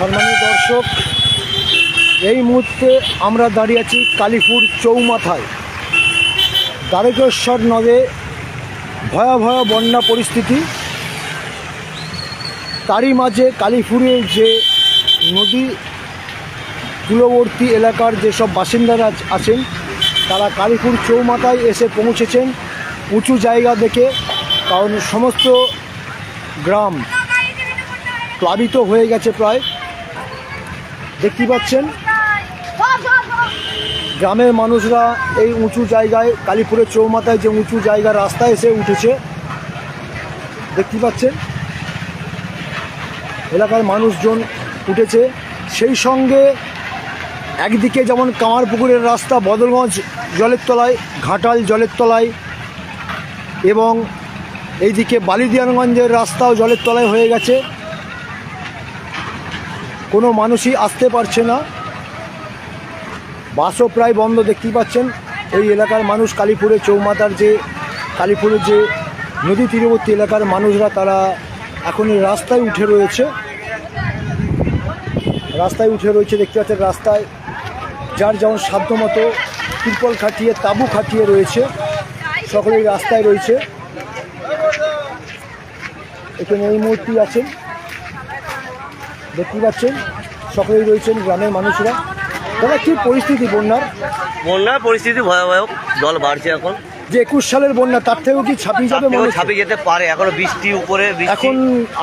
সম্মানীয় দর্শক, এই মুহূর্তে আমরা দাঁড়িয়ে আছি কালীপুর চৌমাথায়। দ্বারকেশ্বর নদে ভয়াবহ বন্যা পরিস্থিতি। তারই মাঝে কালীপুরের যে নদী দূরবর্তী এলাকার যেসব বাসিন্দারা আছেন, তারা কালীপুর চৌমাথায় এসে পৌঁছেছেন উঁচু জায়গা দেখে, কারণ সমস্ত গ্রাম প্লাবিত হয়ে গেছে প্রায়। দেখতে পাচ্ছেন? গ্রামের মানুষরা এই উঁচু জায়গায়, কালীপুরের চৌমাথায় যে উঁচু জায়গা রাস্তায় এসে উঠেছে, দেখতে পাচ্ছেন? এলাকার মানুষজন উঠেছে। সেই সঙ্গে একদিকে যেমন কামারপুকুরের রাস্তা বদলগঞ্জ জলের তলায়, ঘাটাল জলের তলায়, এবং এইদিকে বালিদিয়ানগঞ্জের রাস্তাও জলের তলায় হয়ে গেছে। কোনো মানুষই আসতে পারছে না। বাসও প্রায় বন্ধ, দেখতেই পাচ্ছেন। এই এলাকার মানুষ, কালীপুরে চৌমাতার যে, কালীপুরের যে নদী তীরবর্তী এলাকার মানুষরা, তারা এখন রাস্তায় উঠে রয়েছে। রাস্তায় উঠে রয়েছে, দেখতে পাচ্ছেন রাস্তায়। যার যেমন সাধ্যমতো তিরপল খাটিয়ে, তাঁবু খাটিয়ে রয়েছে। সকলেই রাস্তায় রয়েছে। এখানে এই মূর্তি আছেন। দেখতে পাচ্ছেন। সকলেই রয়েছেন গ্রামের মানুষরা। দাদা কী পরিস্থিতি বন্যার? বন্যার পরিস্থিতি ভয়াবহ। জল বাড়ছে এখন। যে একুশ সালের বন্যা তার থেকেও কি ছাপিয়ে যাবে মনে? ছাপিয়ে যেতে পারে। এখনও বৃষ্টি উপরে এখন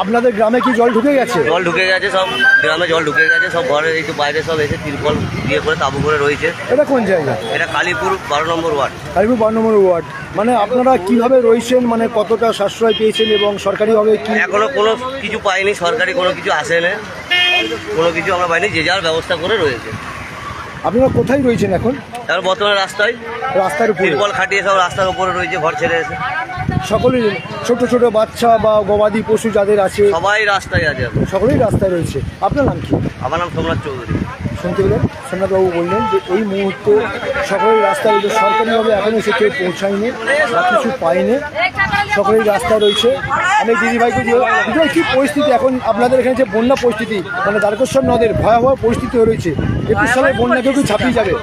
আপনাদের গ্রামে কি জল ঢুকে গেছে? জল ঢুকে গেছে সব। গ্রামে জল ঢুকে গেছে সব ঘরে যে বাইরে সব এসে তিরপল দিয়ে করে তাবু করে রয়েছে। এটা কোন জায়গা? এটা কালীপুর বারো নম্বর ওয়ার্ড। কালীপুর বারো নম্বর ওয়ার্ড। মানে আপনারা কীভাবে রয়েছেন? মানে কতটা সাশ্রয় পেয়েছেন এবং সরকারিভাবে কি এখনও কোনো কিছু পাইনি সরকারি কোনো কিছু আসে না কোনো কিছু আমরা পাইনি যে যার ব্যবস্থা করে রয়েছে। আপনারা কোথায় রয়েছেন এখন? এখন বর্তমানে রাস্তায়। রাস্তার উপরে। বল খাটিয়ে সব রাস্তার উপরে রয়েছে ঘর ছেড়ে এসে। সকলেই ছোট ছোট বাচ্চা বা গবাদি পশু যাদের আছে সবাই রাস্তায় আছে। সকলেই রাস্তায় রয়েছে। আপনার নাম কি? আমার নাম সোমনাথ চৌধুরী। শুনতে পেলেন। সোমনাথবাবু বললেন যে এই মুহূর্তে সকলের রাস্তায় রয়েছে সরকারিভাবে এখনও এসে কেউ পৌঁছায়নি বা কিছু পায়নি। সকলের রাস্তা রয়েছে। আমি দিদিভাইকে দিয়ে দিদিভাই কী পরিস্থিতি? এখন আপনাদের এখানে যে বন্যা পরিস্থিতি মানে দ্বারকেশ্বর নদের ভয়াবহ পরিস্থিতি রয়েছে একুশ সালের বন্যা কেউ ছাপিয়ে যাবে?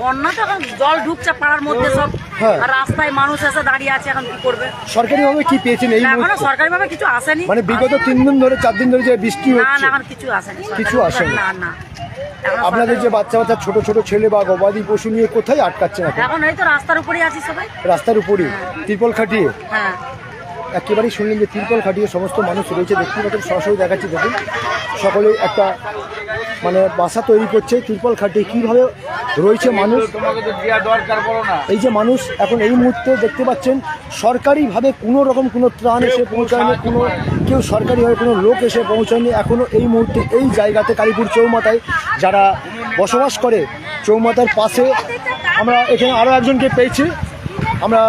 বন্যা তো এখন জল ঢুকছে পাড়ার মধ্যে সব। হ্যাঁ। আর রাস্তায় মানুষ এসে দাঁড়িয়ে আছে এখন কি করবে? সরকারিভাবে কি পেয়েছেন এই এখনও মুহূর্তে? কিছু আসেনি। মানে বিগত তিন দিন ধরে চার দিন ধরে যে বৃষ্টি হচ্ছে না এখন কিছু আসেনি কিছু আসেনি। না। আপনাদের যে বাচ্চা বাচ্চা ছোট ছোট ছেলে বা গবাদি পশু নিয়ে কোথায় আটকাচ্ছে না এখন? এই তো রাস্তার উপরেই আছি সবাই। রাস্তার উপরেই? ত্রিপল খাটিয়ে? হ্যাঁ। একেবারেই শুনলেন যে তিরপল খাটিয়ে সমস্ত মানুষ রয়েছে। দেখতে পাচ্ছেন, সরাসরি দেখাচ্ছি, দেখুন। সকলে একটা মানে বাসা তৈরি করছে। তিরপল খাটিয়ে কীভাবে রয়েছে মানুষ? এই যে মানুষ এখন এই মুহূর্তে দেখতে পাচ্ছেন, সরকারিভাবে কোনো রকম কোনো ত্রাণ এসে পৌঁছায়নি, কোনো, কেউ সরকারিভাবে কোনো লোক এসে পৌঁছায়নি। এখনও এই মুহূর্তে এই জায়গাতে কালীপুর চৌমাতায় যারা বসবাস করে চৌমাতার পাশে আমরা এখানে আরও একজনকে পেয়েছি। আমরা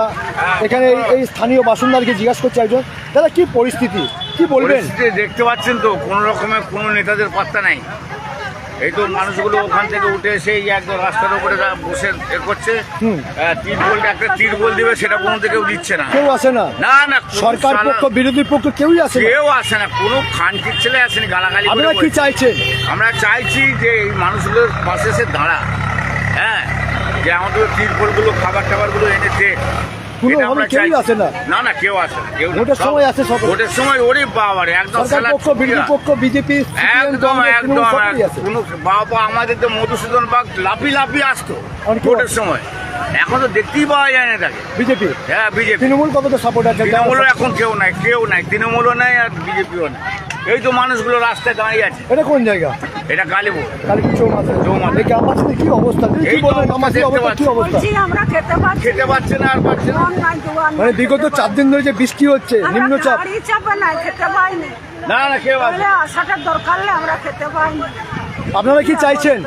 এখানে এই- স্থানীয় বাসিন্দাকে জিজ্ঞাসা করছে একজন। দাদা কি পরিস্থিতি? কি বলবেন? দেখতে পাচ্ছেন তো কোনো রকমের কোনো নেতাদের পাত্তা নাই। এই তো মানুষগুলো ওখান থেকে উঠে এসে একদম রাস্তার উপরে বসে এ করছে। একটা তিরবল দিবে সেটা কোনো কেউ দিচ্ছে না। কেউ আসে না? না না সরকার পক্ষ বিরোধী পক্ষ কেউই আসে কেউ আসে না। কোনো খানকির ছেলে আসেনি গালাগালি আপনারা কি। চাইছেন? আমরা চাইছি যে এই মানুষগুলোর পাশে এসে দাঁড়া হ্যাঁ যে আমাদের তিরপলগুলো খাবার টাবারগুলো এনে দে। কোনো এটা আমরা কেউই। আসে না। না না কেউ আসে না কেউ ভোটের সময় আসে সকলে। ভোটের সময় ওরে বাবারে একদম সরকার পক্ষ বিরোধী পক্ষ বিজেপি একদম একদম আছে কোনো বাবা আমাদের তো মধুসূদন বাগ লাফি লাফি আসতো ভোটের সময়। এখন তো দেখতেই পাওয়া যায় না তাকে। বিজেপি? হ্যাঁ বিজেপি। তৃণমূল কতটা সাপোর্ট আছে? তৃণমূলও এখন কেউ নাই কেউ নাই। তৃণমূলও নাই আর বিজেপিও নাই। এই তো মানুষগুলো রাস্তায় দাঁড়িয়ে আছে। এটা কোন জায়গা? এটা কালীপুর কালীপুর চৌমাথা। চৌমাথা। এই গ্রামাঞ্চলে কি অবস্থা? কি বলবেন অবস্থা অবস্থা কি অবস্থা? বলছি আমরা খেতে পাচ্ছি খেতে পাচ্ছে না আর পাচ্ছে না। মানে বিগত চার দিন ধরে যে বৃষ্টি হচ্ছে নিম্নচাপ না না না কেউ আছে তাহলে আসাটার দরকার নেই আমরা খেতে পাইনি। আপনারা কি চাইছেন?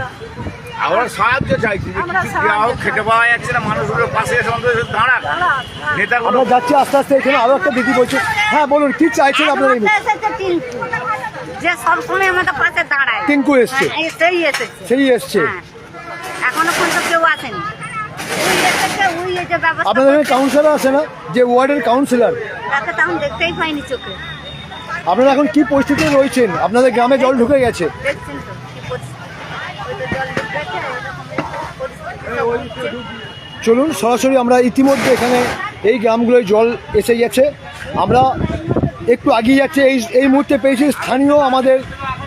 আমরা সাহায্য চাইছি যে আমরা কিছু দেওয়া হোক, সাহায্য খেতে পাওয়া যাচ্ছে না মানুষগুলোর পাশে এসে অন্তত দাঁড়াক। নেতাগুলো যাচ্ছি আস্তে আস্তে এখানে আরও একটা দিদি বলছে। হ্যাঁ বলুন কি চাইছেন আপনারা এই মুহূর্তে? এসেছে টিঙ্কু যে সবসময় আমাদের পাশে দাঁড়ায়। টিঙ্কু এসছে। হ্যাঁ, সেই এসেছে। সেই এসছে। হ্যাঁ। এখনও পর্যন্ত কেউ আসেনি। আপনাদের কাউন্সিলর আছে না? যে ওয়ার্ডের কাউন্সিলর তাকে তো দেখতেই পাইনি চোখে। আপনারা এখন কি পরিস্থিতিতে রয়েছেন? আপনাদের গ্রামে জল ঢুকে গেছে। পরিস্থিতি। পরিস্থিতি চলুন সরাসরি আমরা ইতিমধ্যে এখানে এই গ্রামগুলোয় জল এসে গেছে। আমরা একটু এগিয়ে যাচ্ছে। এই এই মুহূর্তে পেয়েছি স্থানীয় আমাদের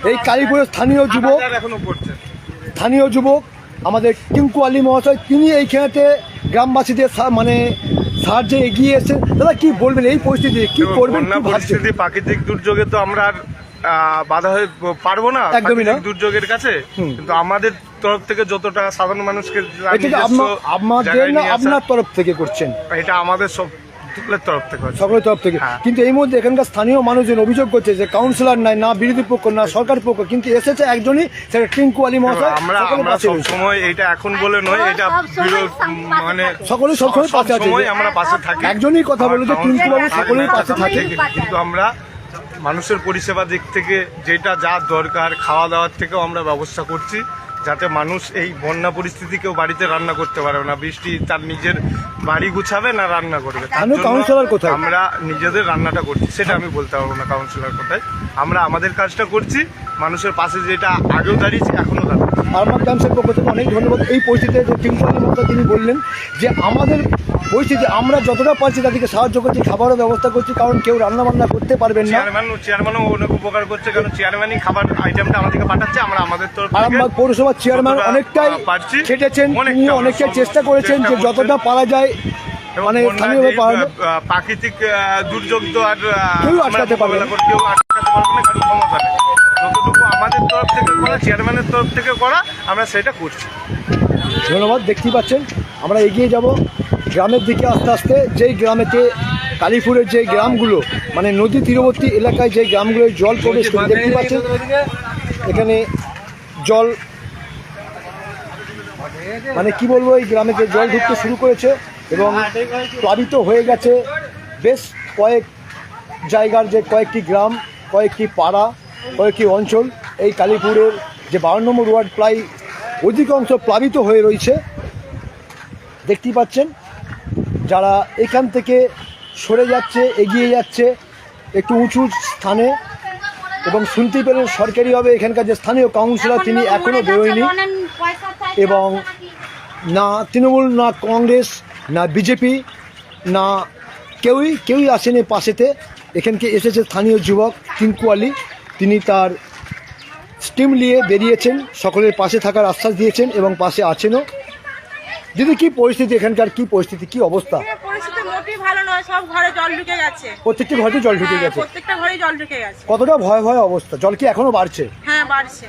এই কালীপুরের স্থানীয় যুবক। স্থানীয় যুবক আমাদের টিঙ্কু আলী মহাশয় তিনি এইখানেতে গ্রামবাসীদের মানে সাহায্যে এগিয়ে এসেছেন। দাদা কি বলবেন এই পরিস্থিতি? কি করবেন পরিস্থিতি প্রাকৃতিক দুর্যোগে তো আমরা আর বাধা হয়ে পারব না একদমই না। দুর্যোগের কাছে। কিন্তু আমাদের তরফ থেকে যতটা সাধারণ মানুষকে আপনার তরফ থেকে করছেন। এটা আমাদের সব সকলের তরফ থেকে। সকলের তরফ থেকে। হ্যাঁ। কিন্তু এই মধ্যে এখানকার স্থানীয় মানুষজন অভিযোগ করছে যে কাউন্সিলর নাই না বিরোধী পক্ষ না সরকার পক্ষ কিন্তু এসেছে একজনই সেটা টিঙ্কু আলী মহাশয়। আমরা সকলের আমরা পাশে সব সময় এটা এখন বলে নয় এটা মানে থাকে। সবসময় পাশে আছে। আমরা পাশে থাকি। একজনই কথা বলে যে টিঙ্কু বাবু সকলেই পাশে থাকে। কিন্তু আমরা মানুষের পরিষেবা দিক থেকে যেটা যা দরকার খাওয়া দাওয়ার থেকেও আমরা ব্যবস্থা করছি। যাতে মানুষ এই বন্যা পরিস্থিতিকেও বাড়িতে রান্না করতে পারবে না। বৃষ্টি তার নিজের বাড়ি গুছাবে না রান্না করবে। কাউন্সিলর কোথায়? আমরা নিজেদের রান্নাটা করছি সেটা আমি বলতে পারব না কাউন্সিলর কোথায়। আমরা আমাদের কাজটা করছি মানুষের পাশে যেটা আগেও দাঁড়িয়েছি এখনও দাঁড়িয়ে আমার ডান্সের পক্ষ থেকে অনেক ধন্যবাদ। এই পরিস্থিতিতে যে তিনি বললেন যে আমাদের পরিস্থিতি আমরা যতটা পারছি তাদেরকে সাহায্য করছি খাবারের ব্যবস্থা করছি কারণ কেউ রান্না বান্না করতে পারবেন না। চেয়ারম্যান চেয়ারম্যানও অনেক উপকার করছে কারণ চেয়ারম্যানই খাবার আইটেমটা আমাদেরকে পাঠাচ্ছে আমরা আমাদের তরফ আরামবাগ পৌরসভার চেয়ারম্যান অনেকটাই খেটেছেন অনেকটা অনেকটাই চেষ্টা করেছেন যে যতটা পারা যায় মানে প্রাকৃতিক দুর্যোগ তো আর কেউ আটকাতে পারবে না। কেউ আটকাতে পারবে না কারণ ক্ষমতা যতটুকু আমাদের তরফ থেকে করা চেয়ারম্যানের তরফ থেকে করা আমরা সেটা করছি। ধন্যবাদ দেখতেই পাচ্ছেন। আমরা এগিয়ে যাব। গ্রামের দিকে আস্তে আস্তে যেই গ্রামেতে কালীপুরের যে গ্রামগুলো মানে নদী তীরবর্তী এলাকায় যে গ্রামগুলোয় জল প্রবেশ করে, দেখতে পাচ্ছেন? এখানে জল মানে কি বলব, এই গ্রামেতে জল ঢুকতে শুরু করেছে এবং প্লাবিত হয়ে গেছে বেশ কয়েক জায়গার যে কয়েকটি গ্রাম, কয়েকটি পাড়া, কয়েকটি অঞ্চল, এই কালীপুরের যে বারো নম্বর ওয়ার্ড প্রায় অধিকাংশ প্লাবিত হয়ে রয়েছে। দেখতেই পাচ্ছেন যারা এখান থেকে সরে যাচ্ছে এগিয়ে যাচ্ছে একটু উঁচু স্থানে এবং শুনতে পেলেন সরকারিভাবে এখানকার যে স্থানীয় কাউন্সিলর তিনি এখনও বেরোয়নি। এবং না তৃণমূল না কংগ্রেস না বিজেপি না কেউই কেউই আসেনি পাশেতে। এখানকে এসেছে স্থানীয় যুবক টিঙ্কু আলী। তিনি তার স্টিম নিয়ে বেরিয়েছেন সকলের পাশে থাকার আশ্বাস দিয়েছেন এবং পাশে আছেনও। দিদি কি পরিস্থিতি এখানকার? কি পরিস্থিতি? কি অবস্থা? পরিস্থিতি মোটেই ভালো নয় সব ঘরে জল ঢুকে গেছে। প্রত্যেকটি ঘরে জল ঢুকে হ্যাঁ, গেছে। প্রত্যেকটা ঘরেই জল ঢুকে গেছে। কতটা ভয় ভয় অবস্থা? জল কি এখনও বাড়ছে? হ্যাঁ বাড়ছে।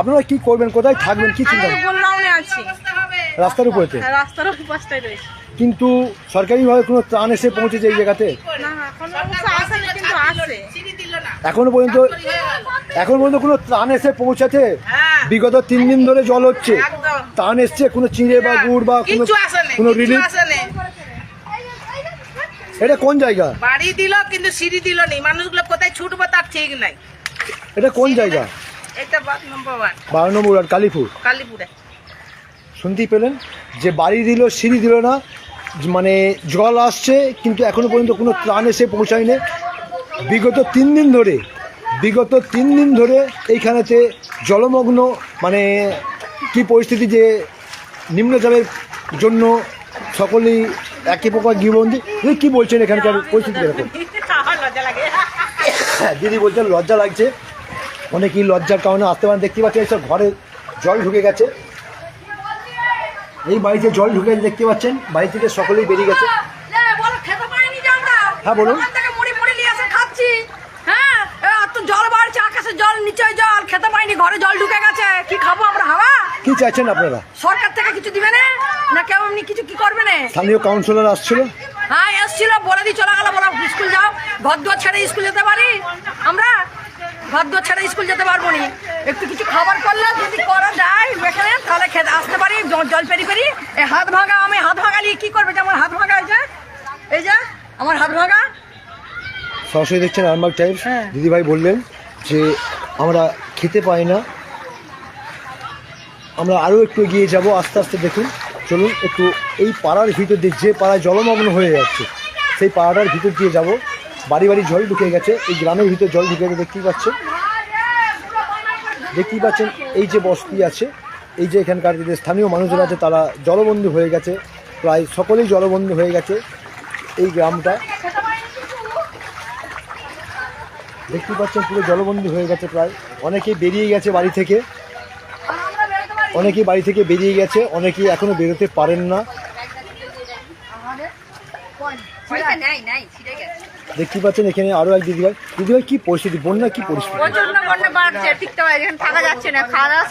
আপনারা কি করবেন? কোথায় থাকবেন? কি চিন্তা আছি। রাস্তার উপরেতে? হ্যাঁ, রাস্তার পাশটাই রয়েছে। কিন্তু সরকারিভাবে কোনো ত্রাণ এসে পৌঁছেছে এই জায়গাতে? না এখন অবশ্য আসেনি কিন্তু আসে। এখনও পর্যন্ত এখন পর্যন্ত কোনো ত্রাণ এসে পৌঁছাতে হ্যাঁ। বিগত তিন দিন ধরে জল হচ্ছে। ত্রাণ এসছে কোনো চিঁড়ে বা গুড় বা কোনো কোনো রিলিফ এটা কোন জায়গা? বাড়ি দিল কিন্তু সিঁড়ি দিল নি মানুষগুলো কোথায় ছুটবো তার ঠিক নাই। এটা কোন জায়গা? এটা নম্বর বারো নম্বর ওয়ার্ড কালীপুর। কালীপুরে। শুনতেই পেলেন? যে বাড়ি দিল সিঁড়ি দিল না মানে জল আসছে কিন্তু এখনও পর্যন্ত কোনো ত্রাণ এসে পৌঁছায়নি। বিগত তিন দিন ধরে বিগত তিন দিন ধরে এইখানেতে জলমগ্ন মানে কি পরিস্থিতি যে নিম্নচাপের জন্য সকলেই একই প্রকার গৃহবন্দী দিদি কী বলছেন এখানকার পরিস্থিতি এরকম? হ্যাঁ দিদি বলছেন লজ্জা লাগছে। অনেকেই লজ্জার কারণে আসতে পারেন দেখতে পাচ্ছেন এইসব ঘরে জল ঢুকে গেছে। এই বাড়িতে জল ঢুকে দেখতে পাচ্ছেন বাড়ি থেকে সকলেই বেরিয়ে গেছে। হ্যাঁ, বলুন। ওখান থেকে মুড়ি মুড়ি নিয়ে এসে খাচ্ছি হ্যাঁ এত জল বাড়ছে আকাশে জল নিচে জল খেতে পাইনি ঘরে জল ঢুকে গেছে। কি খাব আমরা হাওয়া? কি চাইছেন আপনারা? সরকার থেকে কিছু দিবে না? না কেউ এমনি কিছু কি করবে না? স্থানীয় কাউন্সিলর আসছিল? হ্যাঁ এসছিল বলে দিয়ে চলে গেল বলো স্কুল যাও। ঘর দুয়ার ছেড়ে স্কুল যেতে পারি? আমরা ঘর দুয়ার ছেড়ে স্কুল যেতে পারব নি। একটু কিছু খাবার করলে যদি করা যায় এখানে তাহলে খেতে আসতে পারি জল পেরি পেরি এই হাত ভাঙা আমি হাত ভাঙা নিয়ে কি করবে যে আমার হাত ভাঙা এই যে? এই যে আমার হাত ভাঙা। সরাসরি দেখছেন আরামবাগ টাইমস। হ্যাঁ। দিদিভাই বললেন যে আমরা খেতে পাই না। আমরা আরও একটু এগিয়ে যাব, আস্তে আস্তে দেখুন। চলুন একটু এই পাড়ার ভিতর দিয়ে যে পাড়ায় জলমগ্ন হয়ে যাচ্ছে, সেই পাড়াটার ভিতর দিয়ে যাব। বাড়ি বাড়ি জল ঢুকে গেছে, এই গ্রামের ভিতরে জল ঢুকে গেছে, দেখতেই পাচ্ছেন। দেখতেই পাচ্ছেন এই যে বস্তি আছে, এই যে এখানকার যে স্থানীয় মানুষজন আছে, তারা জলবন্দী হয়ে গেছে, প্রায় সকলেই জলবন্দী হয়ে গেছে এই গ্রামটা। দেখতেই পাচ্ছেন পুরো জলবন্দী হয়ে গেছে প্রায়। অনেকেই বেরিয়ে গেছে বাড়ি থেকে। অনেকেই বাড়ি থেকে বেরিয়ে গেছে অনেকেই এখনও বেরোতে পারেন না। দেখতেই পাচ্ছেন এখানে আরও এক দিদিভাই। দিদিভাই কি পরিস্থিতি? বন্যা কি পরিস্থিতি?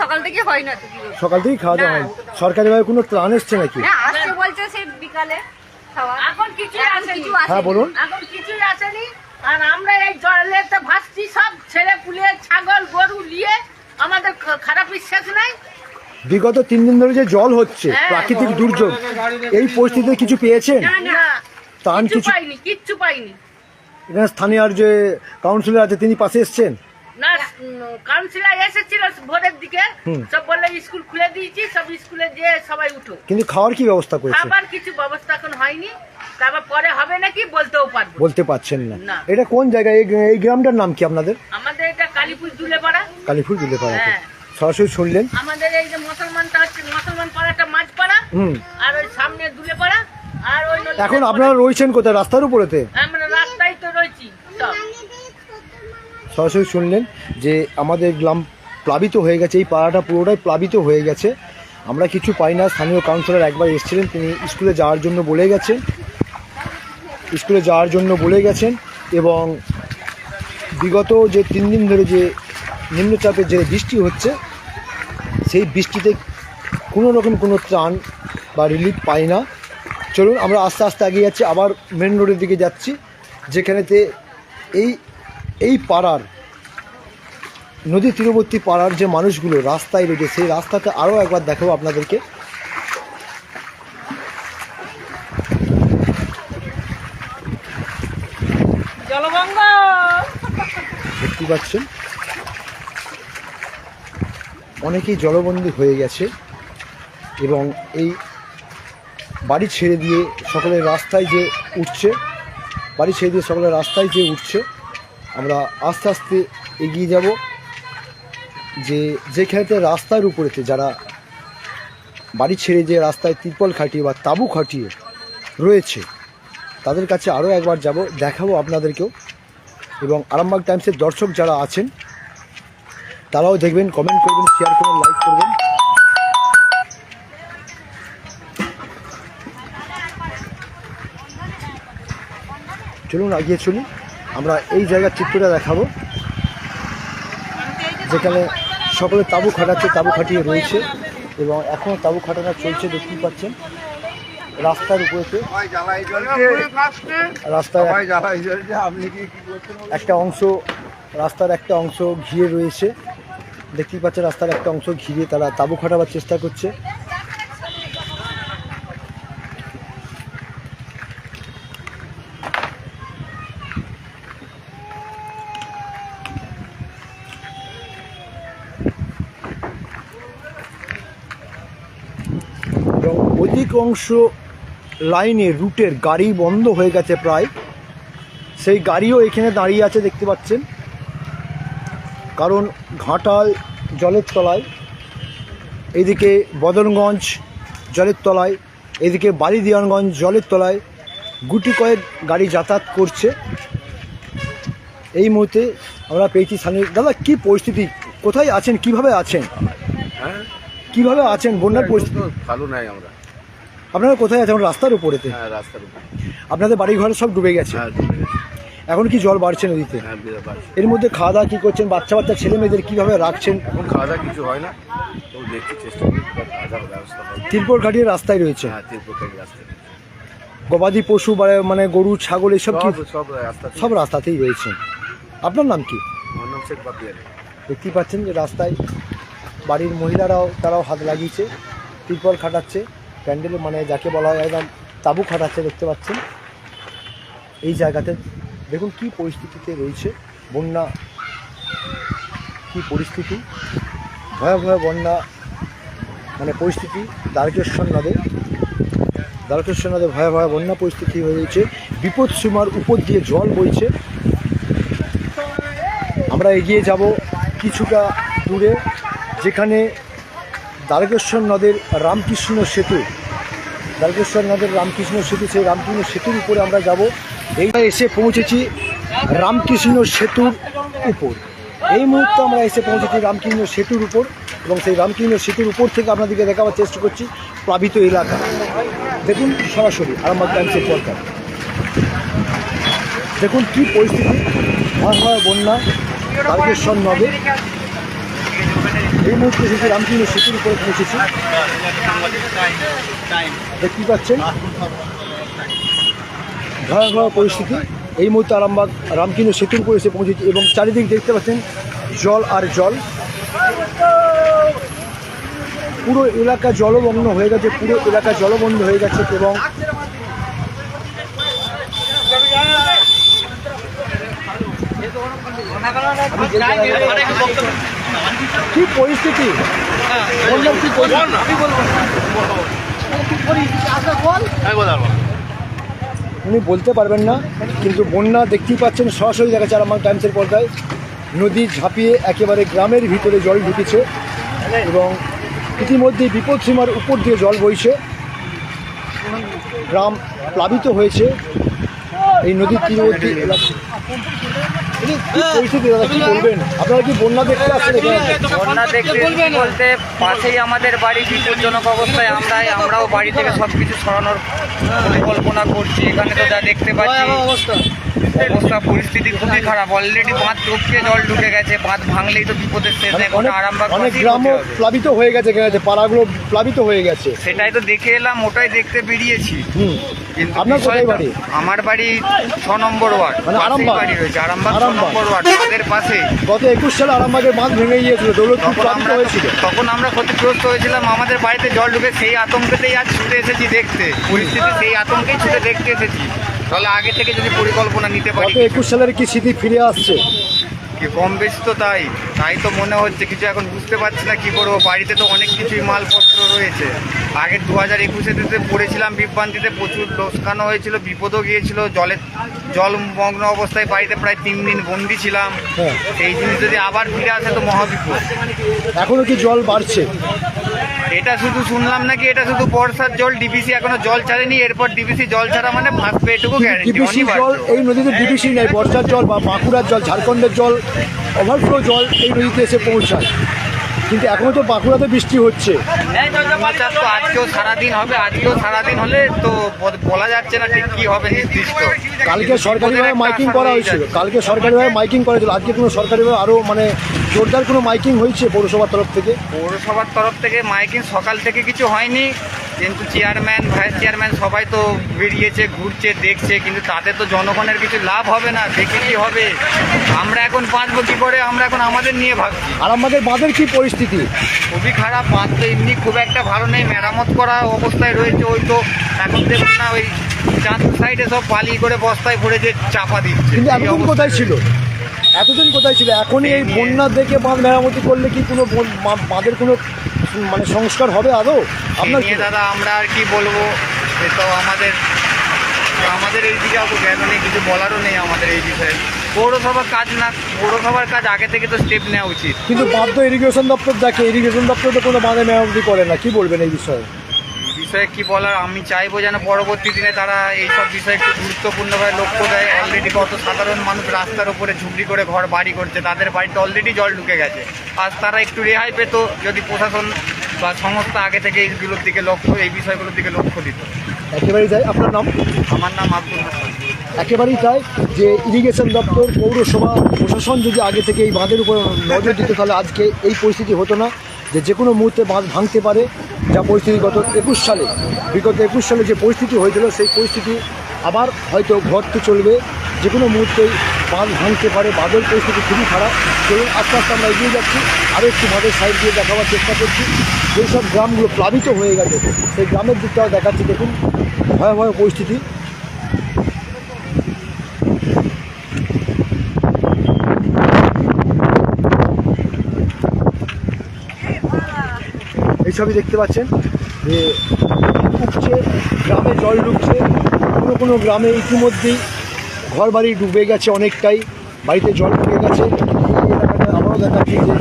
সকাল থেকে হয় না? সকাল থেকেই খাওয়া দাওয়া হয়। সরকারিভাবে কোনো ত্রাণ এসছে নাকি? হ্যাঁ বলুন। এখন কিছুই আসেনি। আর আমরা এই জলেতে ভাসছি সব ছেলে পুলিয়ে ছাগল গরু নিয়ে। আমাদের খারাপ বিশ্বাস নাই। বিগত তিন দিন ধরে যে জল হচ্ছে হ্যাঁ। প্রাকৃতিক দুর্যোগ এই পরিস্থিতিতে কিছু পেয়েছেন? ত্রাণ কিছু পাইনি কিচ্ছু পাইনি। এখানে স্থানীয় আর যে কাউন্সিলর আছে তিনি পাশে এসছেন? না কাউন্সিলর এসেছিল ভোরের দিকে। সব বললে স্কুল খুলে দিয়েছি সব স্কুলে যেয়ে সবাই উঠো। কিন্তু খাওয়ার কি ব্যবস্থা করেছে? খাবার কিছু ব্যবস্থা এখন হয়নি। তারপর পরে হবে নাকি বলতেও পারব বলতে পারছেন না। না। এটা কোন জায়গায়? এই এই গ্রামটার নাম কি আপনাদের? আমাদের এটা কালীপুর পাড়া কালীপুর দিলে পাড়াতে হ্যাঁ। সরাসরি শুনলেন। আমাদের এই যে মুসলমানটা হচ্ছে মুসলমান পাড়াটা মাঝ পাড়া হুম। আর ওই সামনে দুলে পাড়া আর ওই এখন আপনারা রয়েছেন কোথায়? রাস্তার উপরেতে? আমরা রাস্তায় তো রয়েছি সব। সরাসরি শুনলেন যে আমাদের গ্রাম প্লাবিত হয়ে গেছে এই পাড়াটা পুরোটাই প্লাবিত হয়ে গেছে। আমরা কিছু পাই না স্থানীয় কাউন্সিলর একবার এসেছিলেন তিনি স্কুলে যাওয়ার জন্য বলে গেছেন। স্কুলে যাওয়ার জন্য বলে গেছেন এবং বিগত যে তিন দিন ধরে যে নিম্নচাপের যে বৃষ্টি হচ্ছে, সেই বৃষ্টিতে কোনো রকম কোনো ত্রাণ বা রিলিফ পাই না। চলুন, আমরা আস্তে আস্তে এগিয়ে যাচ্ছি, আবার মেন রোডের দিকে যাচ্ছি, যেখানেতে এই এই পাড়ার, নদী তীরবর্তী পাড়ার যে মানুষগুলো রাস্তায় রয়েছে, সেই রাস্তাতে আরও একবার দেখাবো আপনাদেরকে জলবঙ্গ দেখতে পাচ্ছেন। অনেকেই জলবন্দী হয়ে গেছে এবং এই বাড়ি ছেড়ে দিয়ে সকলের রাস্তায় যে উঠছে, বাড়ি ছেড়ে দিয়ে সকলের রাস্তায় যে উঠছে, আমরা আস্তে আস্তে এগিয়ে যাব যে যেখানেতে রাস্তার উপরেতে যারা বাড়ি ছেড়ে যে রাস্তায় তিরপল খাটিয়ে বা তাঁবু খাটিয়ে রয়েছে, তাদের কাছে আরও একবার যাব, দেখাবো আপনাদেরকেও। এবং আরামবাগ টাইমসের দর্শক যারা আছেন, তারাও দেখবেন কমেন্ট করবেন শেয়ার করবেন লাইক করবেন। চলুন এগিয়ে চলি। আমরা এই জায়গার চিত্রটা দেখাবো, যেখানে সকলে তাঁবু খাটাচ্ছে, তাঁবু খাটিয়ে রয়েছে এবং এখনও তাঁবু খাটানো চলছে, দেখতেই পাচ্ছেন। রাস্তার উপরেতে। রাস্তায় একটা অংশ, রাস্তার একটা অংশ ঘিরে রয়েছে। দেখতেই পাচ্ছে, রাস্তার একটা অংশ ঘিরে তারা তাঁবু খাটাবার চেষ্টা করছে। এবং অধিকাংশ লাইনে রুটের গাড়ি বন্ধ হয়ে গেছে প্রায়। সেই গাড়িও এখানে দাঁড়িয়ে আছে দেখতে পাচ্ছেন। কারণ ঘাটাল জলের তলায় এদিকে বদনগঞ্জ জলের তলায় এদিকে বালিদিয়ানগঞ্জ জলের তলায় গুটি কয়েক গাড়ি যাতায়াত করছে। এই মুহূর্তে আমরা পেয়েছি স্থানীয় দাদা কি পরিস্থিতি? কোথায় আছেন? কীভাবে আছেন? কীভাবে আছেন? বন্যার পরিস্থিতি? ভালো নাই আমরা। আপনারা কোথায় আছেন? রাস্তার উপরেতে হ্যাঁ রাস্তার উপর। আপনাদের বাড়ি ঘর সব ডুবে গেছে। হ্যাঁ ডুবে গেছে। এখন কি জল বাড়ছে নদীতে? হ্যাঁ বিরাট বাড়ছে। এর মধ্যে খাওয়া দাওয়া কি করছেন? বাচ্চা বাচ্চা ছেলে মেয়েদের কীভাবে রাখছেন? এখন খাওয়া দাওয়া কিছু হয় না। তো দেখছি চেষ্টা করি বা খাওয়া দাওয়ার ব্যবস্থা হবে তিরপল কাটিয়ে রাস্তায় রয়েছে। হ্যাঁ রাস্তা গবাদি পশু বা মানে গরু ছাগল এসব কি? সব সব রাস্তা সব রাস্তাতেই রয়েছে। আপনার নাম কি? আমার নাম শেখ বাপিয়ারি দেখতেই পাচ্ছেন যে রাস্তায় বাড়ির মহিলারাও তারাও হাত লাগিয়েছে তিরপল খাটাচ্ছে। প্যান্ডেল মানে যাকে বলা হয় একদম তাঁবু খাটাচ্ছে দেখতে পাচ্ছেন। এই জায়গাতে দেখুন কি পরিস্থিতিতে রয়েছে বন্যা, কি পরিস্থিতি। ভয়াবহ বন্যা মানে পরিস্থিতি দ্বারকেশ্বর নদে। দ্বারকেশ্বর নদে ভয়াবহ বন্যা পরিস্থিতি হয়ে রয়েছে। বিপদ সীমার উপর দিয়ে জল বইছে। আমরা এগিয়ে যাব কিছুটা দূরে, যেখানে দ্বারকেশ্বর নদের রামকৃষ্ণ সেতু দ্বারকেশ্বর নদের রামকৃষ্ণ সেতু, সেই রামকৃষ্ণ সেতুর উপরে আমরা যাব। এই এসে পৌঁছেছি রামকৃষ্ণ সেতুর উপর। এই মুহূর্তে আমরা এসে পৌঁছেছি রামকৃষ্ণ সেতুর উপর এবং সেই রামকৃষ্ণ সেতুর উপর থেকে আপনাদেরকে দেখাবার চেষ্টা করছি প্লাবিত এলাকা। দেখুন সরাসরি আরামবাগ টাইমসের পর্দা দেখুন কি পরিস্থিতি, ভয়াবহ বন্যা, দ্বারকেশ্বর নদে। এই মুহূর্তে এসেছি রামকৃষ্ণ সেতুর উপরে পৌঁছেছি। দেখতে পাচ্ছেন। ভয়াবহ পরিস্থিতি। এই মুহূর্তে আরামবাগ রামকৃষ্ণ সেতুর উপরে এসে পৌঁছেছি এবং চারিদিক দেখতে পাচ্ছেন জল আর জল। পুরো এলাকা জলমগ্ন হয়ে গেছে, পুরো এলাকা জলবন্ধ হয়ে গেছে এবং কি পরিস্থিতি? বললাম কি উনি বলতে পারবেন না কিন্তু বন্যা দেখতেই পাচ্ছেন সরাসরি দেখা যাচ্ছে আমার টাইমসের পর্দায়। নদী ঝাঁপিয়ে একেবারে গ্রামের ভিতরে জল ঢুকেছে এবং ইতিমধ্যেই বিপদ সীমার উপর দিয়ে জল বইছে। গ্রাম প্লাবিত হয়েছে। এই নদীর তীরবর্তী এলাকা আপনারা কি বন্যা দেখতে বন্যা দেখতে বলতে পাশেই আমাদের বাড়ি বিপজ্জনক অবস্থায় আমরাই আমরাও বাড়ি থেকে সব কিছু সরানোর পরিকল্পনা করছি। এখানে তো যা দেখতে পাচ্ছি। অবস্থা পরিস্থিতি খুবই খারাপ। অলরেডি বাঁধ টপকে জল ঢুকে গেছে বাঁধ ভাঙলেই তো বিপদের শেষ। নেই গোটা আরামবাগ অনেক গ্রামও প্লাবিত হয়ে গেছে এখানে পাড়াগুলো প্লাবিত হয়ে গেছে। সেটাই তো দেখে এলাম ওটাই দেখতে বেরিয়েছি। আপনার কোথায় বাড়ি? আমার বাড়ি ছ নম্বর ওয়ার্ড মানে পাশেই আরামবাগ? বাড়ি রয়েছে আরামবাগ ছ নম্বর ওয়ার্ড তাদের পাশে। গত একুশ সালে আরামবাগের বাঁধ ভেঙে গিয়েছিল দৌলতপুর প্লাবিত হয়েছিল। তখন আমরা ক্ষতিগ্রস্ত হয়েছিলাম আমাদের বাড়িতে জল ঢুকে সেই আতঙ্কেতেই আজ ছুটে এসেছি দেখতে। পরিস্থিতি সেই আতঙ্কেই ছুটে দেখতে এসেছি। তাহলে আগে থেকে যদি পরিকল্পনা নিতে পারি। একুশ সালের কি স্মৃতি ফিরে আসছে? কি কম বেশি তো তাই? তাই তো মনে হচ্ছে কিছু এখন বুঝতে পারছি না কি করব। বাড়িতে তো অনেক কিছুই মালপত্র রয়েছে। আগে দু হাজার একুশেতে পড়েছিলাম বিভ্রান্তিতে প্রচুর লোকসানও হয়েছিল বিপদও গিয়েছিল জলে জলমগ্ন অবস্থায় বাড়িতে প্রায় তিন দিন বন্দি ছিলাম। হ্যাঁ। এই জিনিস যদি আবার ফিরে আসে তো মহাবিপদ। এখনও কি জল বাড়ছে? এটা শুধু শুনলাম নাকি এটা শুধু বর্ষার জল ডিবিসি এখনও জল ছাড়েনি এরপর ডিবিসি জল ছাড়া মানে ভাসবে এটুকু গ্যারেন্টি জল এই নদীতে ডিবিসি নেই বর্ষার জল বা বাঁকুড়ার জল ঝাড়খণ্ডের জল ওভারফ্লো জল এই নদীতে এসে পৌঁছায়। কিন্তু এখনও তো বাঁকুড়াতে বৃষ্টি হচ্ছে। তো আজকেও সারাদিন হবে আজকেও সারাদিন হলে তো বলা যাচ্ছে না ঠিক কি হবে কালকে সরকারিভাবে মাইকিং করা হয়েছিল। কালকে সরকারিভাবে মাইকিং করা হয়েছিল। আজকে কোনো সরকারিভাবে আরও মানে জোরদার কোনো মাইকিং হয়েছে পৌরসভার তরফ থেকে? পৌরসভার তরফ থেকে মাইকিং সকাল থেকে কিছু হয়নি। কিন্তু চেয়ারম্যান ভাইস চেয়ারম্যান সবাই তো বেরিয়েছে ঘুরছে দেখছে কিন্তু তাতে তো জনগণের কিছু লাভ হবে না। দেখে কি হবে? আমরা এখন বাঁচবো কি করে? আমরা এখন আমাদের নিয়ে ভাবছি। আর আমাদের বাঁধের কি পরিস্থিতি? খুবই খারাপ বাঁধ তো এমনি খুব একটা ভালো নেই। মেরামত করা অবস্থায় রয়েছে ওই তো। এখন দেখুন না ওই চাঁদপুর সাইডে সব বালি করে বস্তায় ভরে যে চাপা দিচ্ছে। কোথায় ছিল? এতদিন কোথায় ছিল? এখনই এই বন্যা দেখে বাঁধ মেরামতি করলে কি কোনো বাঁধের কোনো মানে সংস্কার হবে আদৌ? আপনার দাদা আমরা আর কি বলব? তো আমাদের আমাদের এই দিকে নেই কিছু বলারও নেই আমাদের এই বিষয়ে। পৌরসভার কাজ না পৌরসভার কাজ আগে থেকে তো স্টেপ নেওয়া উচিত। কিন্তু বাঁধ তো ইরিগেশন দপ্তর দেখে ইরিগেশন দপ্তর তো কোনো বাঁধে মেরামতি করে না কি বলবেন এই বিষয়ে? বিষয়ে কি বলার? আমি চাইব যেন পরবর্তী দিনে তারা এইসব বিষয়ে একটু গুরুত্বপূর্ণভাবে লক্ষ্য দেয়। অলরেডি কত সাধারণ মানুষ রাস্তার উপরে ঝুঁকড়ি করে ঘর বাড়ি করছে। তাদের বাড়িতে অলরেডি জল ঢুকে গেছে। আর তারা একটু রেহাই পেত যদি প্রশাসন বা সংস্থা আগে থেকে এইগুলোর দিকে লক্ষ্য এই বিষয়গুলোর দিকে লক্ষ্য দিত। একেবারেই তাই আপনার নাম? আমার নাম আব্দুল হাসান। একেবারেই তাই যে ইরিগেশন দপ্তর পৌরসভা প্রশাসন যদি আগে থেকে এই বাঁধের উপর নজর দিত তাহলে আজকে এই পরিস্থিতি হতো না। যে যে কোনো মুহূর্তে বাঁধ ভাঙতে পারে যা পরিস্থিতি গত একুশ সালে, বিগত একুশ সালে যে পরিস্থিতি হয়েছিল, সেই পরিস্থিতি আবার হয়তো ঘটতে চলবে। যে কোনো মুহূর্তেই বাঁধ ভাঙতে পারে, বাঁধের পরিস্থিতি খুবই খারাপ। চলুন, আস্তে আস্তে আমরা এগিয়ে যাচ্ছি। আরও একটু বাঁধের সাইড দিয়ে দেখাবার চেষ্টা করছি। যেসব গ্রামগুলো প্লাবিত হয়ে গেছে, সেই গ্রামের দিকটাও দেখাচ্ছি। দেখুন, ভয়াবহ পরিস্থিতি। এইসবই দেখতে পাচ্ছেন যে ঢুকছে গ্রামে জল ঢুকছে। কোনো কোনো গ্রামে ইতিমধ্যেই ঘর বাড়ি ডুবে গেছে অনেকটাই বাড়িতে জল ঢুকে গেছে। এই আমারও দেখাচ্ছি যে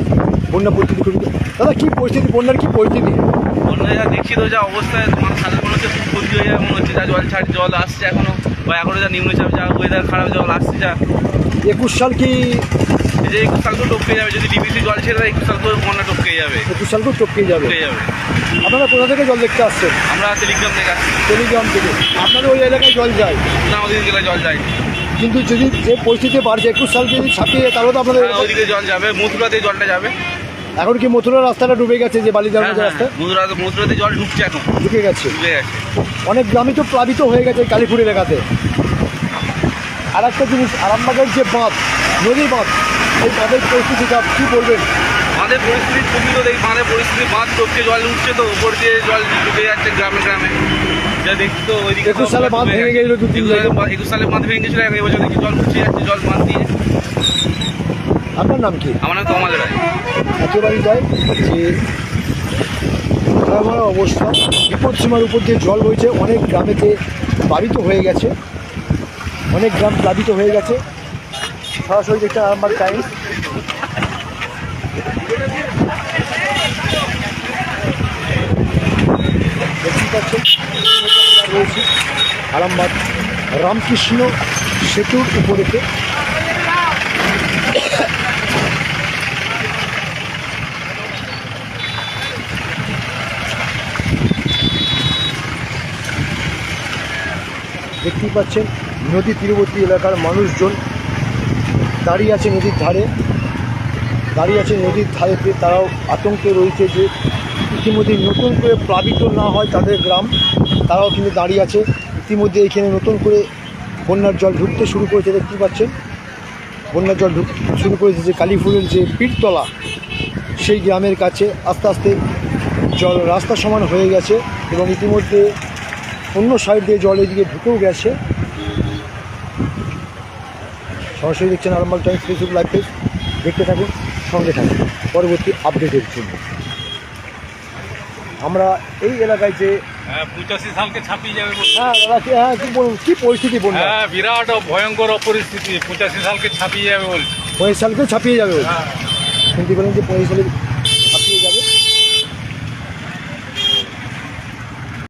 বন্যা পরিস্থিতি দাদা কী পরিস্থিতি? বন্যার কী পরিস্থিতি? বন্যা যা দেখছি তো যা অবস্থায় তোমার সাধারণ হচ্ছে খুব ক্ষতি হয়ে যাবে মনে হচ্ছে যা জল ছাড় জল আসছে এখনও বা যা নিম্নচাপ যা ওয়েদার খারাপ জল আসছে যা। একুশ সাল কি এই যে একুশ সাল তো টপকে যাবে যদি ডিবিসি জল ছেড়ে দেয় একুশ সাল তো বন্যা টপকে যাবে। একুশ সাল তো টপকে যাবে। টপকে যাবে। আপনারা কোথা থেকে জল দেখতে আসছেন? আমরা টেলিগ্রাম থেকে আসছি। টেলিগ্রাম থেকে। আপনাদের ওই এলাকায় জল যায়? না আমাদের জেলায় জল যায় কিন্তু যদি যে পরিস্থিতি বাড়ছে একুশ সাল যদি ছাপিয়ে যায় তাহলে তো আপনাদের হ্যাঁ, ওইদিকে জল যাবে। মথুরাতে জলটা যাবে। এখন কি মথুরা রাস্তাটা ডুবে গেছে যে বালিদার হ্যাঁ মধ্যে হ্যাঁ রাস্তা? মথুরাতে মথুরাতে জল ঢুকছে এখন। ঢুকে গেছে। ঢুকে গেছে। অনেক গ্রামই তো প্লাবিত হয়ে গেছে কালীপুর এলাকাতে। আর একটা জিনিস আরামবাগের যে বাঁধ নদীর বাঁধ এই বাঁধের পরিস্থিতিটা কী বলবেন? বাঁধের পরিস্থিতি খুবই তো দেখি বাঁধের পরিস্থিতি বাঁধ টপকে জল উঠছে তো উপর দিয়ে জল ঢুকে যাচ্ছে গ্রামে গ্রামে। যা দেখছি তো ওইদিকে একুশ সালে বাঁধ ভেঙে গেছে। গেছিল দু তিন একুশ সালে। বাঁধ- একুশ সালে বাঁধ ভেঙে গেছিল এবছর দেখি জল উঠছে যাচ্ছে জল বাঁধ দিয়ে। আপনার নাম কি? আমার নাম তমাল রায়। একেবারেই যায় যে ভয়াবহ অবস্থা। বিপদসীমার উপর দিয়ে জল বইছে অনেক গ্রামেতে প্লাবিত হয়ে গেছে। অনেক গ্রাম প্লাবিত হয়ে গেছে। সরাসরি দেখতে আরামবাগ টাইমস দেখতেই পাচ্ছেন আরামবাগ রামকৃষ্ণ সেতুর উপরেতে। দেখতেই পাচ্ছেন, নদী তীরবর্তী এলাকার মানুষজন দাঁড়িয়ে আছে নদীর ধারে। দাঁড়িয়ে আছে নদীর ধারেতে তারাও আতঙ্কে রয়েছে যে ইতিমধ্যে নতুন করে প্লাবিত না হয় তাদের গ্রাম। তারাও কিন্তু দাঁড়িয়ে আছে। ইতিমধ্যে এখানে নতুন করে বন্যার জল ঢুকতে শুরু করেছে, দেখতে পাচ্ছেন। বন্যার জল ঢুক শুরু করেছে যে কালীপুরের যে পীরতলা সেই গ্রামের কাছে আস্তে আস্তে জল রাস্তা সমান হয়ে গেছে এবং ইতিমধ্যে অন্য সাইড দিয়ে জল এদিকে ঢুকেও গেছে। সরাসরি দেখছেন Arambagh Times Facebook live page. দেখতে থাকুন সঙ্গে থাকুন। পরবর্তী আপডেটের জন্য। আমরা এই এলাকায় যে পঁচাশি সালকে ছাপিয়ে যাবে হ্যাঁ দাদা কি- হ্যাঁ কি বলুন কী পরিস্থিতি বলুন? হ্যাঁ বিরাট ভয়ঙ্কর পরিস্থিতি পঁচাশি সালকে ছাপিয়ে যাবে বলছে। পঁচিশ সালকেও ছাপিয়ে যাবে শুনতে পেলেন যে পঁচিশ সালে